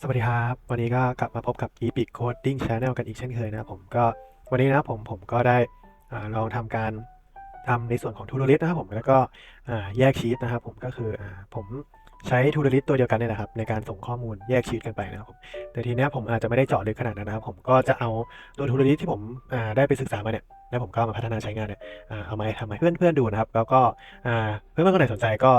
สวัสดีครับ วันนี้ก็กลับมาพบกับ Epic Coding Channel กันอีกเช่นเคยนะผมก็วันนี้นะผมผมก็ได้อลองทำการทำในส่วนของ To Do List นะครับผมแล้วก็แยกชีตนะครับผมก็คืออผมใช้ To Do List ตัวเดียวกันเนี่ยนะครับ ในการส่งข้อมูลแยกชีตกันไปนะครับผมแต่ทีนี้ผมอาจจะไม่ได้เจาะลึกขนาดนั้นนะครับ ผมก็จะเอาตัว To Do List ที่ผมได้ไปศึกษามาเนี่ย แล้วผมก็มาพัฒนาใช้งานเนี่ยเอามาให้ทำให้เพื่อนๆดูนะครับ แล้วก็อ่าเพื่อนๆคนไหนสนใจก็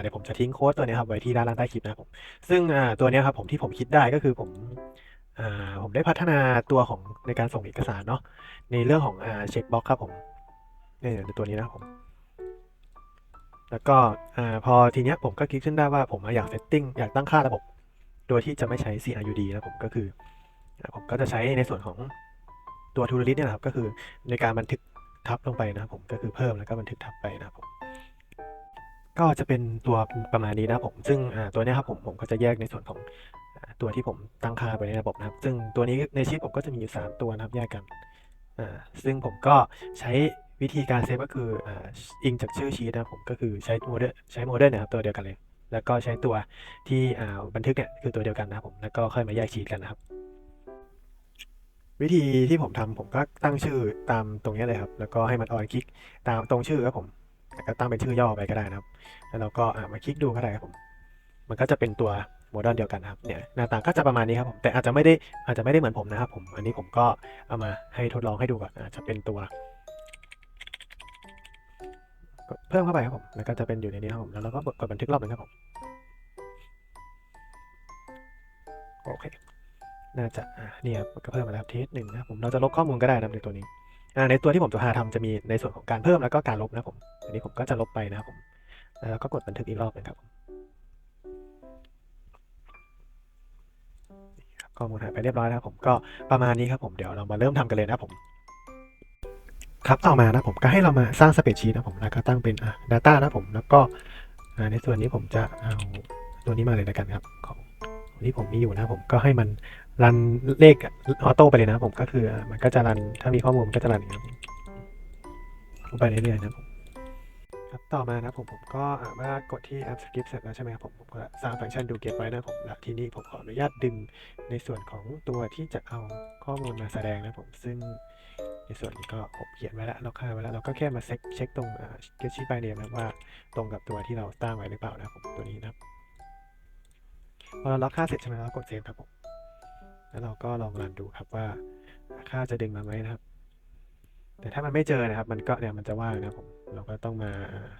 เดี๋ยวผมจะทิ้งโค้ดตัวนี้ครับไว้ที่ด้านล่างใต้คลิปนะครับผมซึ่งตัวนี้ครับผมที่ผมคิดได้ก็คือผมอผมได้พัฒนาตัวของในการส่งเอกสารเนาะในเรื่องของเช็คบ็อกครับผมนี่ยในตัวนี้นะครับผมแล้วก็พอทีเนี้ยผมก็คิดขึ้นได้ว่าผมอยากเซตติ้งอยากตั้งค่าระบบ โดยที่จะไม่ใช้ CRUD นะผมก็คือ ผมก็จะใช้ในส่วนของ ตัว To Do List เนี่ยนะครับก็คือในการบันทึกทับลงไปนะครับผมก็คือเพิ่มแล้วก็บันทึกทับไปนะครับผมก็จะเป็นตัวประมาณนี้นะผม ซึ่งตัวนี้ครับผมผมก็จะแยกในส่วนของตัวที่ผมตั้งค่าไปในระบบนะครับ ซึ่งตัวนี้ในชีตผมก็จะมีอยู่ 3 ตัวนะครับแยกกันซึ่งผมก็ใช้วิธีการเซฟก็คืออิงจากชื่อชีตนะผมก็คือใช้โมเดลใช้โมเดลนะครับตัวเดียวกันเลย แล้วก็ใช้ตัวที่บันทึกเนี่ยคือตัวเดียวกันนะครับผมแล้วก็ค่อยมาแยกชีตกันนะครับ วิธีที่ผมทำผมก็ตั้งชื่อตามตรงนี้เลยครับ แล้วก็ให้มันออนคลิกตามตรงชื่อครับผมแล้วก็ตั้งเป็นชื่อย่อไปก็ได้นะครับ แล้วเราก็อ่ามาคลิกดูก็ได้ครับผม มันก็จะเป็นตัวโมเดลเดียวกันครับเนี่ยหน้าตาก็จะประมาณนี้ครับผมแต่อาจจะไม่ได้อาจจะไม่ได้เหมือนผมนะครับผมอันนี้ผมก็เอามาให้ทดลองให้ดูก่อนอาจจะเป็นตัวเพิ่มเข้าไปครับผมแล้วก็จะเป็นอยู่ในนี้ครับผมแล้วเราก็กดบันทึกรอบหนึงครับผมโอเค น่าจะอ่านี่ครับก็เพิ่มมาแล้วเทสหนึ่งนะผมเราจะลบข้อมูลก็ได้นะในตัวนี้ในตัวที่ผมจะพาทำจะมีในส่วนของการเพิ่มแล้วก็การลบนะผมอันนี้ผมก็จะลบไปนะครับผมแล้วก็กดบันทึกอีกรอบหนึงครับข้อมูลหายไปเรียบร้อยแล้วครับผมก็ประมาณนี้ครับผมเดี๋ยวเรามาเริ่มทำกันเลยนะผมครับต่อมานะผมก็ให้เรามาสร้างสเปรดชีตนะผมแล้วก็ตั้งเป็นอ่า data นะผมแล้วก็ในส่วนนี้ผมจะเอาตัวนี้มาเลยแล้วกันครับของที่ผมมีอยู่นะผมก็ให้มัน รันเลขออโต้ไปเลยนะผมก็คือ มันก็จะรันถ้ามีข้อมูลมันก็จะรันอย่างนี้ลงไปเรื่อยๆนะผมครับต่อมานะผมผมก็อ่าเมื่อกดที่ app script เสร็จแล้วใช่ไหมครับผมผมก็สร้างฟังก์ชัน do get ไว้นะผมแล้วทีนี้ผมขออนุญาตดึงในส่วนของตัวที่จะเอาข้อมูลมาแสดงนะผมซึ่งในส่วนนี้ก็ผมเขียนไว้แล้วเราค่าไว้แล้วเราก็แค่มาเช็คเช็คตรงอ่า get sheet by name นะว่าตรงกับตัวที่เราตั้งไว้หรือเปล่านะผมตัวนี้นะครับพอเราล็อกค่าเสร็จใช่ไหมเรากดเซฟครับผม แล้วเราก็ลองรันดูครับว่าค่าจะดึงมาไหมนะครับ แต่ถ้ามันไม่เจอนะครับ มันก็เนี่ยมันจะว่างนะผมเราก็ต้องมา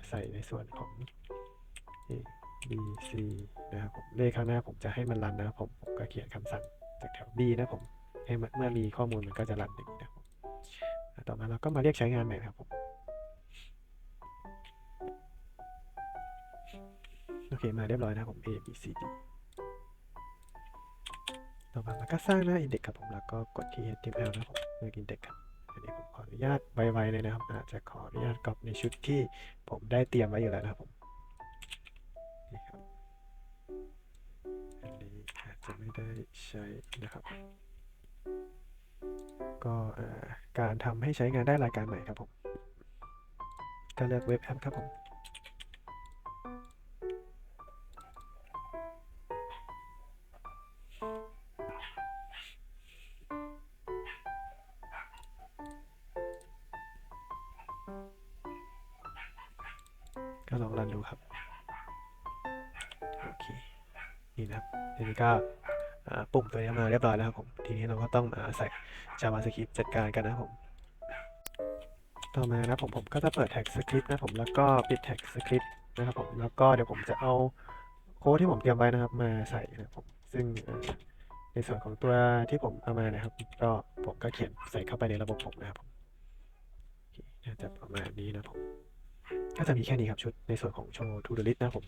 ใส่ในส่วนของ A B C นะครับผมเลขข้างหน้าผมจะให้มันรันนะผมผมก็เขียนคำสั่งจากแถว B นะผมให้มันเมื่อมีข้อมูลมันก็จะรันอย่างนี้นะครับต่อมาเราก็มาเรียกใช้งานใหม่ครับผมโอเค มาเรียบร้อยนะครับผม A B C D ต่อมามันก็สร้างหน้า index ครับผมแล้วก็กดที่ HTML นะครับผมเลือก index ครับอันนี้ผมขออนุญาตไวๆเลยนะครับอาจจะขออนุญาตก๊อปในชุดที่ผมได้เตรียมไว้อยู่แล้วนะครับผมนี่ครับอันนี้อาจจะไม่ได้ใช้นะครับ ก็การทำให้ใช้งานได้รายการใหม่ครับผมก็เลือกเว็บแอปครับผม ก็ลองรันดูครับ โอเค นี่นะครับทีนี้ก็ปุ่มตัวนี้มาเรียบร้อยแล้วครับผม ทีนี้เราก็ต้องมาใส่ JavaScript จัดการกันนะครับผม ต่อมานะครับผมผมก็จะเปิดแท็กสคริปต์นะผม แล้วก็ปิดแท็กสคริปต์นะครับผม แล้วก็เดี๋ยวผมจะเอาโค้ดที่ผมเตรียมไว้นะครับ มาใส่นะครับผม ซึ่งในส่วนของตัวที่ผมเอามานะครับ ก็ผมก็เขียนใส่เข้าไปในระบบผมนะครับผมน่าจะประมาณนี้นะครับผม ก็จะมีแค่นี้ครับชุดในส่วนของโชว์ to the list นะผม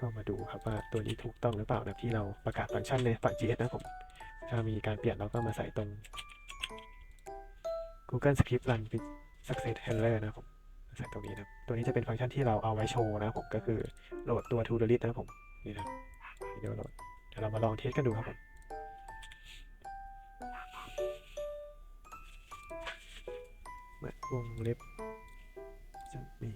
ก็มาดูครับว่าตัวนี้ถูกต้องหรือเปล่านะที่เราประกาศฟังก์ชันในฝั่ง GS นะผม ถ้ามีการเปลี่ยนเราก็มาใส่ตรง Google Script Run with Success Handler นะผมใส่ตรงนี้นะตัวนี้จะเป็นฟังก์ชันที่เราเอาไว้โชว์นะผมก็คือโหลดตัว to the list นะผมนี่นะวิดีโอโหลดเดี๋ยวเรามาลองเทสกันดูครับผม วงเล็บจะมี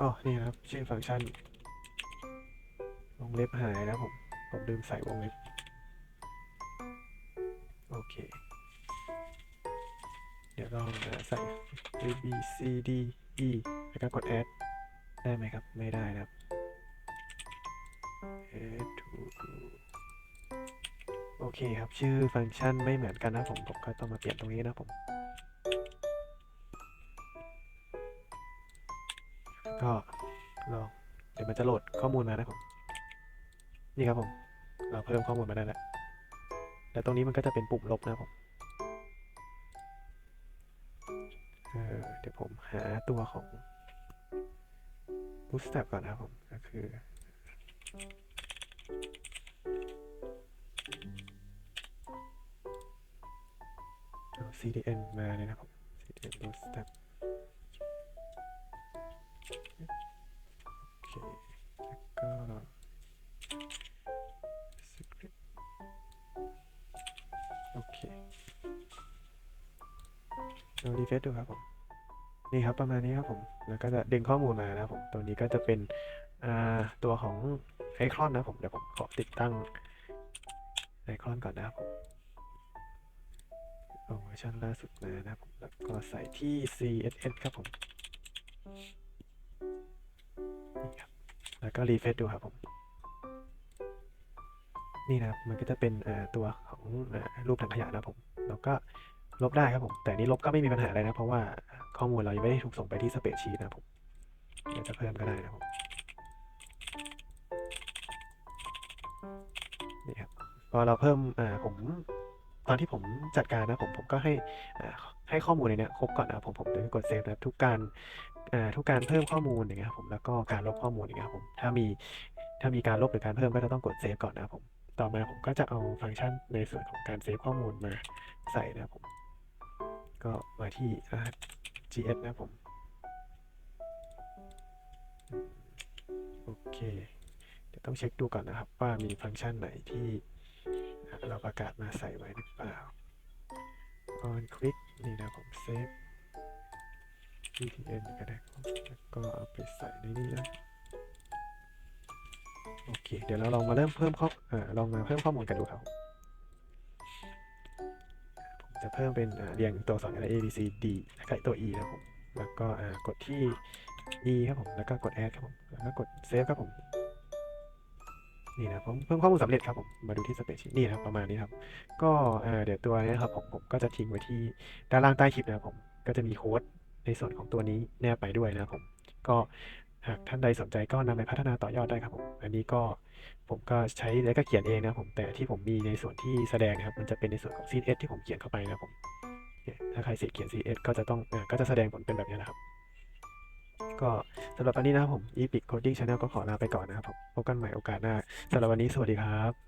อ๋อ นี่ครับ ชื่อฟังก์ชัน วงเล็บหายแล้วผม ผมลืมใส่วงเล็บ โอเค เดี๋ยวลองใส่ a b c d e แล้วก็กด add ได้ไหมครับ ไม่ได้นะครับ โอเคครับ ชื่อฟังก์ชันไม่เหมือนกันนะผม ผมก็ต้องมาเปลี่ยนตรงนี้นะผม ก็ลองเดี๋ยวมันจะโหลดข้อมูลมานะผม นี่ครับผม เราเพิ่มข้อมูลมาได้แล้วแต่ตรงนี้มันก็จะเป็นปุ่มลบนะผมเเดี๋ยวผมหาตัวของ Bootstrap ก่อนนะครับผม ก็คือ CDN มาเลยนะครับ CDN Bootstrap โอเคแล้วก็ script โอเคเรารีเฟซดูครับผมนี่ครับประมาณนี้ครับผม แล้วก็จะดึงข้อมูลมานะครับผมตรงนี้ก็จะเป็นตัวของไอคอนนะครับผม เดี๋ยวผมขอติดตั้งไอคอนก่อนนะครับผม เอาเวอร์ชันล่าสุดมานะครับผมแล้วก็ใส่ที่ CSS ครับผม นี่ครับ แล้วก็รีเฟซดูครับผม นี่นะครับ มันก็จะเป็นตัวของรูปถังขยะนะครับผมแล้วก็ลบได้ครับผม แต่นี้ลบก็ไม่มีปัญหาอะไรนะ เพราะว่าข้อมูลเรายังไม่ได้ถูกส่งไปที่สเปซชีนะครับผมเดี๋ยวจะเพิ่มก็ได้นะครับผมนี่ครับ พอเราเพิ่มอ่าผม ตอนที่ผมจัดการนะผมผมก็ให้ให้ข้อมูลในเนี้ยครบก่อนนะผมผมถึงกดเซฟนะทุกการทุกการเพิ่มข้อมูลอย่างเงี้ยผมแล้วก็การลบข้อมูลอย่างเงี้ยผมถ้ามีถ้ามีการลบหรือการเพิ่มก็จะต้องกดเซฟก่อนนะผมต่อมาผมก็จะเอาฟังก์ชันในส่วนของการเซฟข้อมูลมาใส่นะผมก็มาที่ gs นะผมอืมโอเค เดี๋ยวต้องเช็คดูก่อนนะครับว่ามีฟังก์ชันไหนที่ เราประกาศมาใส่ไว้หรือเปล่า on click นี่นะผมเซฟ btn ก็ได้ครับแล้วก็เอาไปใส่ในนี้นะโอเค เดี๋ยวเราลองมาเริ่มเพิ่มข้อเอ่อลองมาเพิ่มข้อมูลกันดูครับ ผมจะเพิ่มเป็นเรียงตัวอักษรอะไร A B C D แล้วก็ตัว E นะครับผม แล้วก็กดที่ E ครับผม แล้วก็กด add ครับผม แล้วก็กด save ครับผม นี่นะผมเพิ่มข้อมูลสำเร็จครับผมมาดูที่สเปซชีนี่นะครับประมาณนี้ครับ ก็เดี๋ยวตัวนี้นะครับผมผมก็จะทิ้งไว้ที่ด้านล่างใต้คลิปนะครับผมก็จะมีโค้ดในส่วนของตัวนี้แนบไปด้วยนะครับผมก็หากท่านใดสนใจก็นำไปพัฒนาต่อยอดได้ครับผมอันนี้ก็ผมก็ใช้แล้วก็เขียนเองนะครับผมแต่ที่ผมมีในส่วนที่แสดงนะครับ มันจะเป็นในส่วนของ CSS ที่ผมเขียนเข้าไปนะครับผมถ้าใครเสียเขียน CSS ก็จะต้องอก็จะแสดงผลเป็นแบบนี้นะครับ ก็สำหรับวันนี้นะครับผม Epic Coding Channel ก็ขอลาไปก่อนนะครับผมพบกันใหม่โอกาสหน้าสำหรับวันนี้สวัสดีครับ